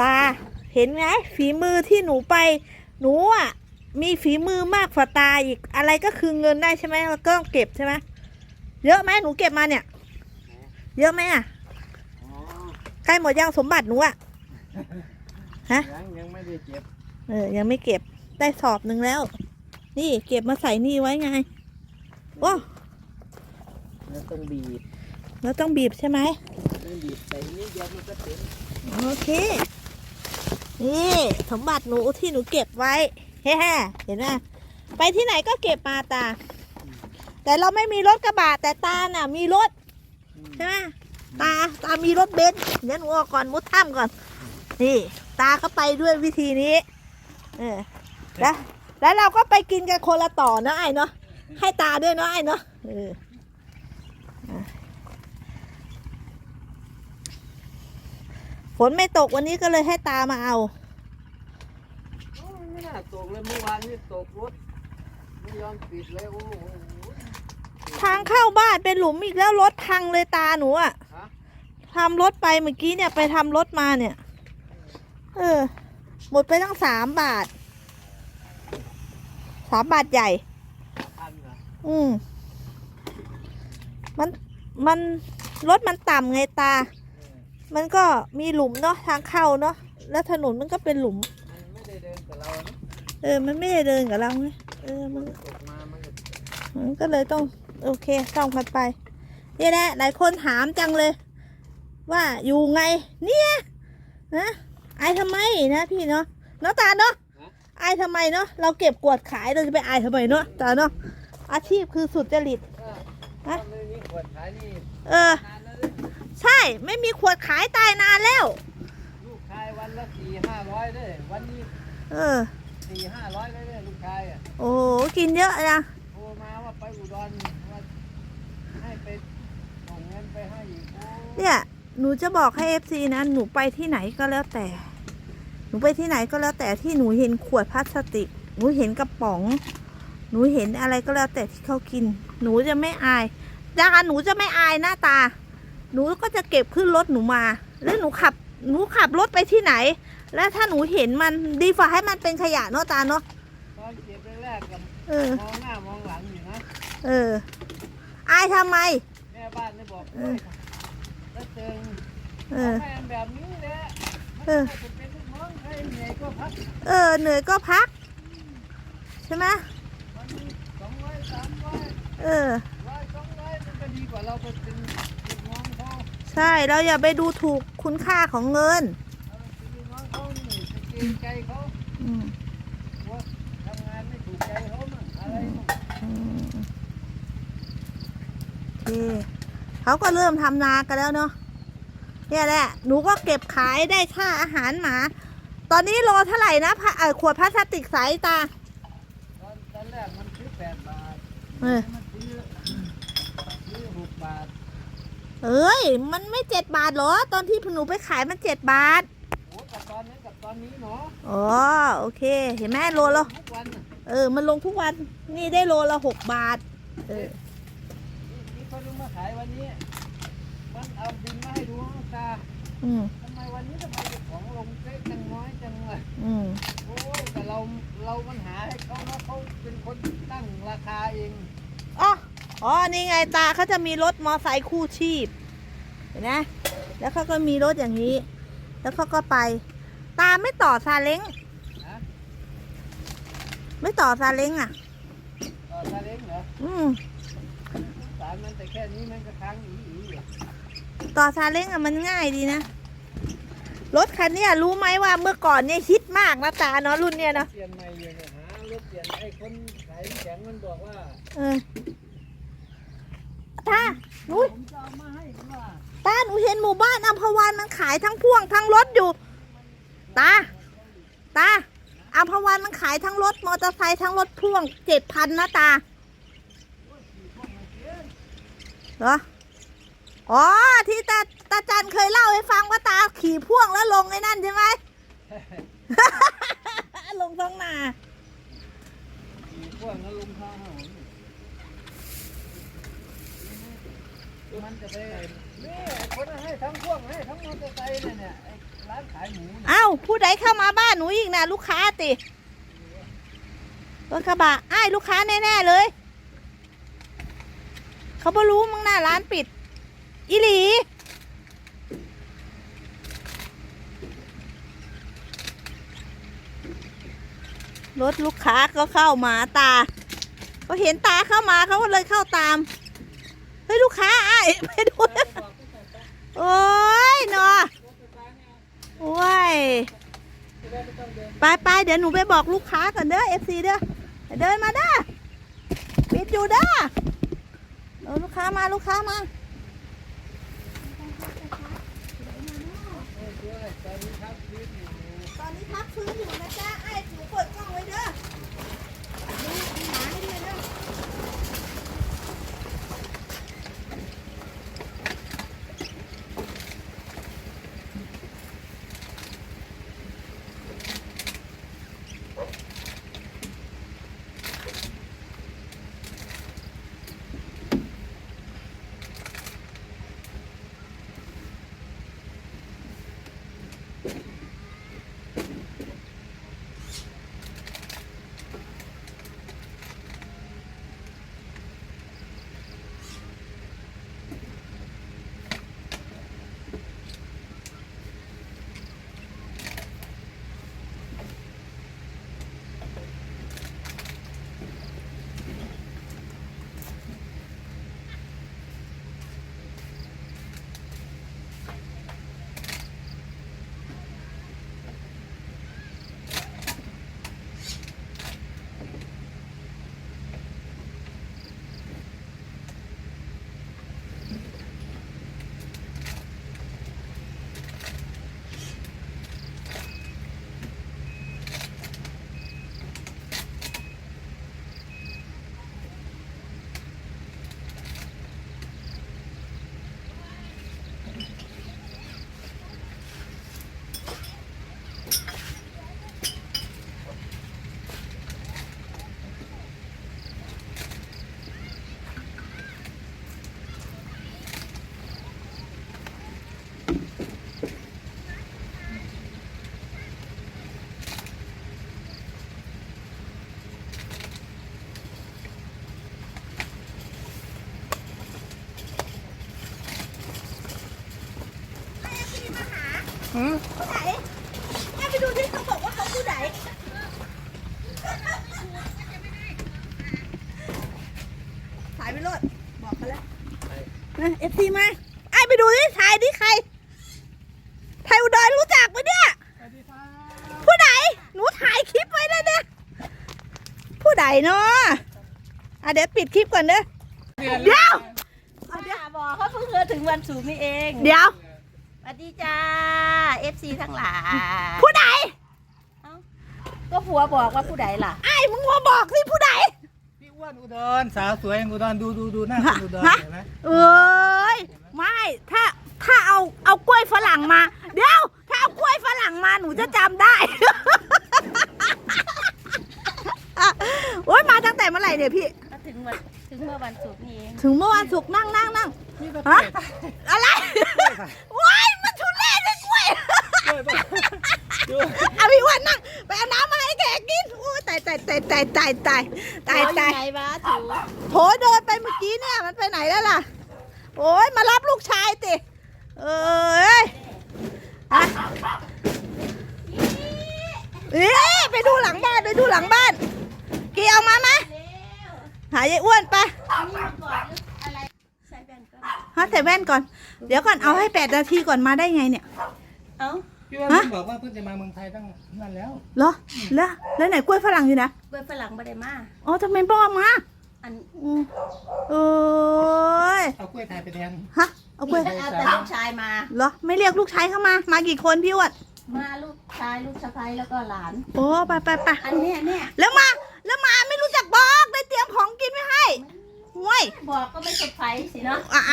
ตา เห็นไหมฝีมือที่หนูไป หนูอะ มีฝีมือมากกว่าตาอีก อะไรก็คือเงินได้ใช่ไหมแล้วก็ต้องเก็บใช่ไหมเยอะไหมหนูเก็บมาเนี่ย เยอะไหมอะอ๋อใกล้หมดยังสมบัติหนูอะฮะยังยังไม่ได้เจ็บเออยังไม่เก็บได้สอบหนึ่งแล้ว นี่เก็บมาใส่นี่ไว้ไงโอ้แล้วต้องบีบแล้วต้องบีบใช่ไหมต้องบีบใส่นิดเดียวมันก็เต็มโอเค นี่สมบัติหนูที่หนูเก็บไว้เฮ้เห็นไหมไปที่ไหนก็เก็บมาตา แต่เราไม่มีรถกระบะแต่ตาน่ะ มีรถใช่ไหมตาตามีรถเบนซ์เดี๋ยวหนูออกก่อนมุดถ้ำก่อน นี่ ตาก็ไปด้วยวิธีนี้ เออแล้วแล้วเราก็ไปกินกันคนละต่อนะไอ้เนาะให้ตาด้วยเนาะไอ้เนาะเอออะ ฝนไม่ตกวันนี้ก็เลยให้ตามาเอา โอ้ยไม่น่าตกเลยเมื่อวานนี่ตกรถไม่ยอมปิดเลยโอ้โหทางเข้าบ้านเป็นหลุมอีกแล้วรถพังเลยตาหนูอะฮะทำรถไปเมื่อกี้เนี่ยไปทำรถมาเนี่ย เออ หมดไปตั้งสามบาทสามบาทใหญ่ ทันเหรออืม มัน มัน รถมันต่ำไงตาเออ มันก็มีหลุมเนาะทางเข้าเนาะแล้วถนนมันก็เป็นหลุมมันไม่ได้เดินกับเรานะเออ มันไม่ได้เดินกับเราไงเออมันตกมามันก็มันก็เลยต้องโอเคซ่อมกันไปนี่แหละหลายคนถามจังเลย ว่าอยู่ไง เนี่ยนะอายทำไมนะพี่เนาะเนาะตาเนาะอายทำไมเนาะเราเก็บกวาดขายเราจะไปอายทำไมเนาะตาเนาะอาชีพคือสุจริตถ้าถ้าไม่มีขวดขายนี่เออ นานแล้วเลยใช่ไม่มีขวดขายตายนานแล้ว ลูกชายวันละสี่ห้าร้อยเลยวันนี้เออสี่ห้าร้อยเลยเนี่ยลูกชายอะโอ้โหกินเยอะนะโทรมาว่าไปอุดรว่าให้ไปส่งเงินไปให้อีกโอ้เนี่ยหนูจะบอกให้เอฟซีนะหนูไปที่ไหนก็แล้วแต่ หนูไปที่ไหนก็แล้วแต่ที่หนูเห็นขวดพลาสติก หนูเห็นกระป๋อง หนูเห็นอะไรก็แล้วแต่ที่เขากิน หนูจะไม่อายดาหนูจะไม่อายหน้าตา หนูก็จะเก็บขึ้นรถหนูมา แล้วหนูขับหนูขับรถไปที่ไหน แล้วถ้าหนูเห็นมันดีฝ่าให้มันเป็นขยะเนาะตาเนาะตอนเก็บแรกๆกับเออมองหน้ามองหลังอยู่นะเอออายทำไม แม่บ้านได้บอกเอเฮ้อยแล้วเจอเออแม่แบบนี้แหละมันเออน่าจะเป็นลูกน้องใครเหนื่อยก็พักเออเหนื่อยก็พัก ใช่ไหมวันนี้สองร้อยสามร้อยเออร้อยสองร้อยมันก็ดีกว่าเราไปเป็นลูกน้องเขา ใช่เราอย่าไปดูถูกคุณค่าของเงินเราเป็นลูกน้องเขานี่จะเกรงใจเขาอืมว่าทำงานไม่ถูกใจเขามั่งอะไรมั่งอืมโอเคเขาก็เริ่มทำนากันแล้วเนาะเนี่ยแหละ หนูก็เก็บขายได้ค่าอาหารหมา ตอนนี้โลเท่าไหร่นะพะเอ่อขวดพลาสติกใสตาตอนตอนแรกมันซื้อแปดบาท เออมันซื้อซื้อหกบาท เอ้ย มันไม่เจ็ดบาทเหรอ ตอนที่หนูไปขายมันเจ็ดบาทโอ้กับตอนนั้นกับตอนนี้เนาะอ๋อโอเค เห็นไหมโลละทุกวันน่ะเออ มันลงทุกวัน นี่ได้โลละหกบาท เออ ที่ที่เขาดูมาขายวันนี้ มันเอาบินมาให้ดูน้องตาอืมทำไมวันนี้ทำไมเจ้าของลงเฟซจังน้อยจังเลยอืมโอ้ยแต่เราเรามันหาให้เขาเนาะเขาเป็นคนตั้งราคาเอง อ๋อ อ๋อ นี่ไงตาเขาจะมีรถมอไซค์คู่ชีพ เห็นไหมแล้วเขาก็มีรถอย่างนี้ แล้วเขาก็ไป ตาไม่ต่อซาเล้งนะไม่ต่อซาเล้งอะ ต่อซาเล้งเหรอ อืมสงสารมันแต่แค่นี้มันก็ค้างอีอีอยู่ต่อซาเล้งอะมันง่ายดีนะ รถคันเนี้ยรู้ไหมว่าเมื่อก่อนเนี่ยฮิตมากนะตาเนาะรุ่นเนี้ยเนาะ เปลี่ยนใหม่อยู่เนี่ยหารถเปลี่ยนไอ้คนขายแข็งมันบอกว่า เออ ตาหนูตาหนูเห็นหมู่บ้านอัมพวันมันขายทั้งพ่วงทั้งรถอยู่ ตา ตาอัมพวันมันขายทั้งรถมอเตอร์ไซค์ทั้งรถพ่วงเจ็ดพันนะตา เหรอ อ๋อ ที่ตาตาจันเคยเล่าให้ฟังว่าตาขี่พ่วงแล้วลงไอ้นั่นใช่ไหม ลงท้องนาขี่พ่วกนั้นลุงข้าวหอ มันจะไปนี่คนให้ทั้งพวกให้ทั้งมอเตอร์ไซค์เนี่ยเนี่ยร้านขายหมูอ้าวผู้ใดเข้ามาบ้านหนูอีกนะลูกค้าติรถกระบะอ้ายลูกค้าแน่ๆเลย เขาบ่รู้มั้งหน้าร้านปิด อีหลีรถลูกค้าก็เข้ามาตาเขาเห็นตาเข้ามาเขาก็เลยเข้าตาม เฮ้ยลูกค้าอ้ไปดูโอ้ยเนาะโอ้ยไปไปเดี๋ยวหนูไปบอกลูกค้าก่อนเด้อ FC เด้อเดินมาเด้อปิดอยู่เด้อลูกค้ามาลูกค้ามาตอนนี้พักฟื้นอยู่นะจ๊ะไอ้หนูเปิว้เายไปโลดบอกเขาแล้วนะเอฟซีมาไอ้ไปดูที่ถ่ายดิใครไทยอุดรรู้จักปะเนี่ยสวัสดีครับผู้ใดหนูถ่ายคลิปไว้แล้วเนี่ยผู้ใดเนาะอะเดี๋ยวปิดคลิปก่อนเด้อเดี๋ยวเอาเดี๋ยวบอกเขาเพิ่งเคยถึงวันศุกร์นี่เอง เดี๋ยวสวัสดีจ้า FC ทั้งหลายผู้ใดก็ผัวบอกว่าผู้ใดล่ะไอ้มึงมาบอกสิผู้ใดพี่ อ้วนอุดรสาวสวยแห่งอุดรดูดูดูหน้าคนอุดรฮะ เห็นไหมเอ้ยไม่ถ้าถ้าเอาเอากล้วยฝรั่งมา เดี๋ยว ถ้าเอากล้วยฝรั่งมาหนูจะจำได้ โอ๊ยมาตั้งแต่เมื่อไหร่เนี่ยพี่ ก็ถึงวันถึงเมื่อวันศุกร์นี่เองถึงเมื่อวานศุกร์นั่งนั่งนั่งนี่ก็ฮะเทศอะไร ว้ายมันทุเรศเลยกล้วยด้วยป่ะดูเอาพี่อ้วันนั่งไปเอาน้ำมาให้แขกกินโอ้ย ตายตายตายตายตายตายตายตายไงวะถูโถเดินไปเมื่อกี้เนี่ยมันไปไหนแล้วล่ะ โอ้ยมารับลูกชายติเอ้ยอะเอ๊ะไปดูหลังบ้านไปดูหลังบ้านเกี่ยวมาไหมหายายอ้วนไปนี่ก่อนอะไรใส่แว่นก่อนฮะใส่แว่นก่อน เดี๋ยวก่อนเอาให้แปดนาทีก่อนมาได้ไงเนี่ย เอ้า พี่อ้วนฮะบอกว่าเพิ่งจะมาเมืองไทยตั้งนั่นแล้วเหรอแล้วแล้วไหนกล้วยฝรั่งอยู่นะเว้ยฝรั่งบ่ได้มาอ๋อทำไมป้อมาอันอืมเอ้ยเอากล้วยไทยไปแทนฮะเอากล้วยนี่เอาแต่ลูกชายมา เหรอไม่เรียกลูกชายเข้ามา มากี่คนพี่อ้วนมาลูกชายลูกสะใภ้แล้วก็หลาน โอ้ไปไปไปอันเนี้ยเนี่ยแล้วมา แล้วมาไม่รู้จักบอกได้เตรียมของกินไว้ให้ห่วยบอกก็ไม่เซอร์ไพรส์สิเนาะ อะ